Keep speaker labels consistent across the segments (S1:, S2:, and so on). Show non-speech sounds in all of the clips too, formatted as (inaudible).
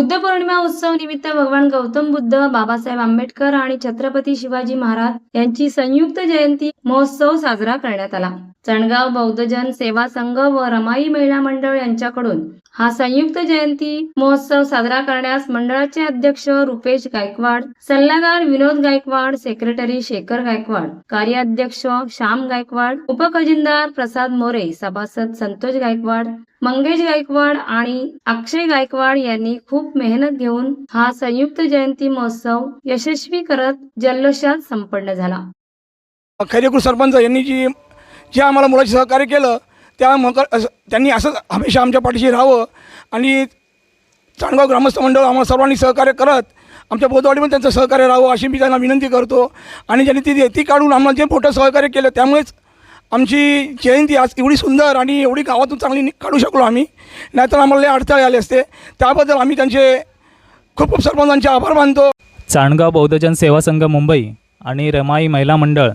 S1: बुद्ध पौर्णिमा उत्सव निमित्त भगवान गौतम बुद्ध बाबासाहेब आंबेडकर आणि छत्रपती शिवाजी महाराज यांची संयुक्त जयंती महोत्सव साजरा करण्यात आला. चणगाव बौद्धजन सेवा संघ व रमाई महिला मंडळ यांच्याकडून हा संयुक्त जयंती महोत्सव साजरा करण्यास मंडळाचे अध्यक्ष रुपेश गायकवाड सल्लागार विनोद गायकवाड सेक्रेटरी शेखर गायकवाड कार्याध्यक्ष श्याम गायकवाड उपखजिनदार प्रसाद मोरे सभासद संतोष गायकवाड मंगेश गायकवाड आणि अक्षय गायकवाड यांनी खूप मेहनत घेऊन हा संयुक्त जयंती महोत्सव यशस्वी करत जल्लोषात संपन्न झाला.
S2: खैरेकूर सरपंच यांनी जी जे आम्हाला मुलाचे सहकार्य केलं त्या मकर असं- त्यांनी असंच हमेशा आमच्या पाठीशी राहावं आणि चांडगाव ग्रामस्थ मंडळ आम्हाला सर्वांनी सहकार्य करत आमच्या बोधवाडीमध्ये त्यांचं सहकार्य राहावं अशी मी त्यांना विनंती करतो. आणि ज्यांनी ती ती काढून आम्हाला जे मोठं सहकार्य केलं त्यामुळेच आमची जयंती आज एवढी सुंदर आणि एवढी गावातून चांगली काढू शकलो आम्ही. नाहीतर आम्हाला अडथळे आले असते. त्याबद्दल आम्ही त्यांचे खूप खूप सरपंचांचे आभार मानतो.
S3: चाणगाव बौद्धजन सेवा संघ मुंबई आणि रमाई महिला मंडळ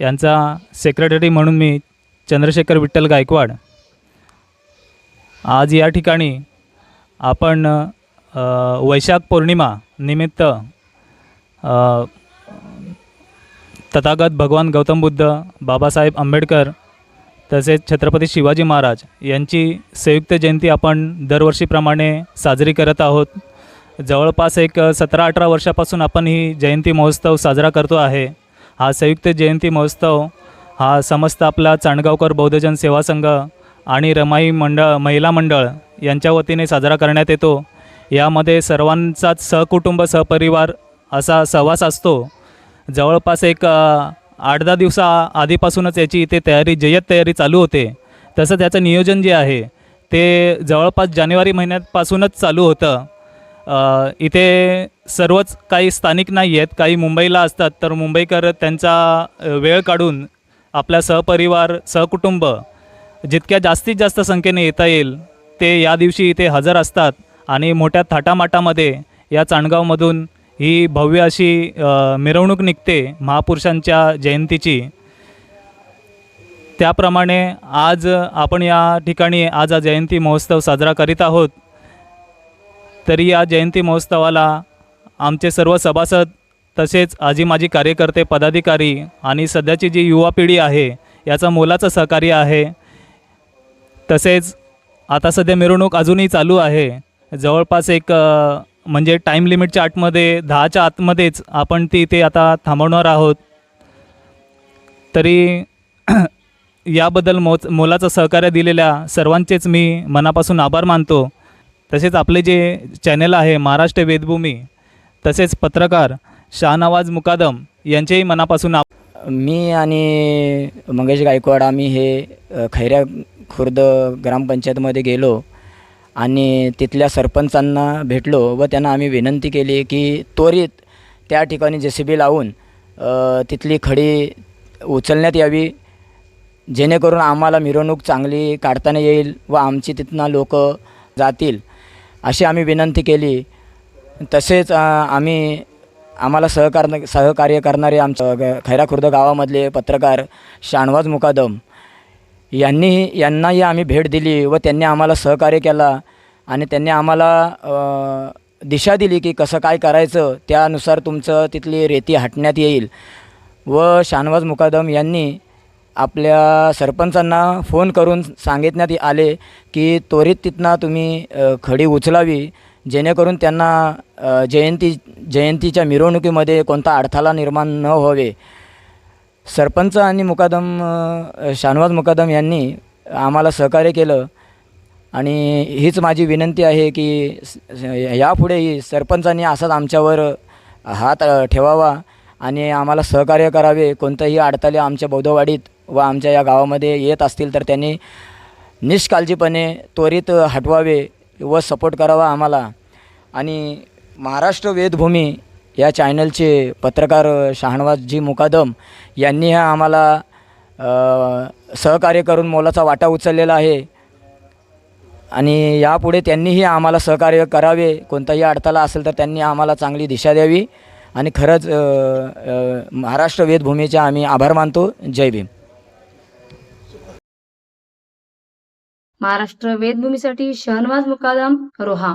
S3: यांचा सेक्रेटरी म्हणून मी चंद्रशेखर विठ्ठल गायकवाड. आज या ठिकाणी आपण वैशाख पौर्णिमा निमित्त तथागत भगवान गौतम बुद्ध बाबासाहेब आंबेडकर तसेच छत्रपती शिवाजी महाराज यांची संयुक्त जयंती आपण दरवर्षीप्रमाणे साजरी करत आहोत. जवळपास एक सतरा अठरा वर्षापासून आपण ही जयंती महोत्सव साजरा करतो आहे. हा संयुक्त जयंती महोत्सव हा समस्त आपला चांडगावकर बौद्धजन सेवा संघ आणि रमाई मंडळ महिला मंडळ यांच्या वतीने साजरा करण्यात येतो. यामध्ये सर्वांचाच सहकुटुंब सहपरिवार असा सहवास असतो. जवळपास एक आठ दहा दिवसा आधीपासूनच याची इथे तयारी जय्यत तयारी चालू होते. तसं त्याचं नियोजन जे आहे ते जवळपास जानेवारी महिन्यापासूनच चालू होतं. इथे सर्वच काही स्थानिक नाही आहेत काही मुंबईला असतात तर मुंबईकर त्यांचा वेळ काढून आपल्या सहपरिवार सहकुटुंब जितक्या जास्तीत जास्त संख्येने येता येईल ते या दिवशी इथे हजर असतात आणि मोठ्या थाटामाटामध्ये या चाणगावमधून ही भव्य अशी मिरवणूक निघते महापुरुषांच्या जयंतीची. त्याप्रमाणे आज आपण या ठिकाणी आज हा जयंती महोत्सव साजरा करीत आहोत. तरी या जयंती महोत्सवाला आमचे सर्व सभासद तसेच आजी माजी कार्यकर्ते पदाधिकारी आणि सध्याची जी युवा पिढी आहे याचा मोलाचं सहकार्य आहे. तसेच आता सध्या मिरवणूक अजूनही चालू आहे. जवळपास एक म्हणजे टाईम लिमिटच्या आतमध्ये दहाच्या आतमध्येच आपण ती इथे आता थांबवणार आहोत. तरी (clears throat) याबद्दल मोच मोलाचं सहकार्य दिलेल्या सर्वांचेच मी मनापासून आभार मानतो. तसेच आपले जे चॅनल आहे महाराष्ट्र वेदभूमी तसेच पत्रकार शाहनवाज मुकादम यांचेही मनापासून आप
S4: मी आणि मंगेश गायकवाड आम्ही हे खैऱ्या खुर्द ग्रामपंचायतमध्ये गेलो. आणि तिथल्या सरपंचांना भेटलो व त्यांना आम्ही विनंती केली की त्वरित त्या ठिकाणी जे सी बी लावून तिथली खडी उचलण्यात यावी जेणेकरून आम्हाला मिरवणूक चांगली काढताना येईल व आमची तिथनं लोक जातील अशी आम्ही विनंती केली. तसेच आम्ही आम्हाला सहकार सहकार्य करणारे आमचं ग- खैरा खुर्द गावामधले पत्रकार शानवाज मुकादम यांनी यांनाही आम्ही भेट दिली व त्यांनी आम्हाला सहकार्य केला आणि त्यांनी आम्हाला दिशा दिली की कसं काय करायचं त्यानुसार तुमचं तिथली रेती हटण्यात येईल. व शानवाज मुकादम यांनी आपल्या सरपंचांना फोन करून सांगितण्यात आले की त्वरित तिथनं तुम्ही खडी उचलावी जेणेकरून त्यांना जयंती जयंतीच्या मिरवणुकीमध्ये कोणता अडथळा निर्माण न व्हावे. सरपंच आणि मुकादम शानवाज मुकादम यांनी आम्हाला सहकार्य केलं. आणि हीच माझी विनंती आहे की यापुढेही सरपंचांनी असाच आमच्यावर हात ठेवावा आणि आम्हाला सहकार्य करावे. कोणतंही अडथळे आमच्या बौद्धवाडीत व आमच्या या गावामध्ये येत असतील तर त्यांनी निष्काळजीपणे त्वरित हटवावे व सपोर्ट करावा आम्हाला. आणि महाराष्ट्र वेदभूमी या चॅनलचे पत्रकार शहानवाजजी मुकादम यांनी हा आम्हाला सहकार्य करून मोलाचा वाटा उचललेला आहे. आणि यापुढे त्यांनीही आम्हाला सहकार्य करावे. कोणताही अडथळा असेल तर त्यांनी आम्हाला चांगली दिशा द्यावी. आणि खरंच महाराष्ट्र वेदभूमीचे आम्ही आभार मानतो. जय भीम.
S1: महाराष्ट्र वेदभूमीसाठी शहनवाज मुकादम रोहा.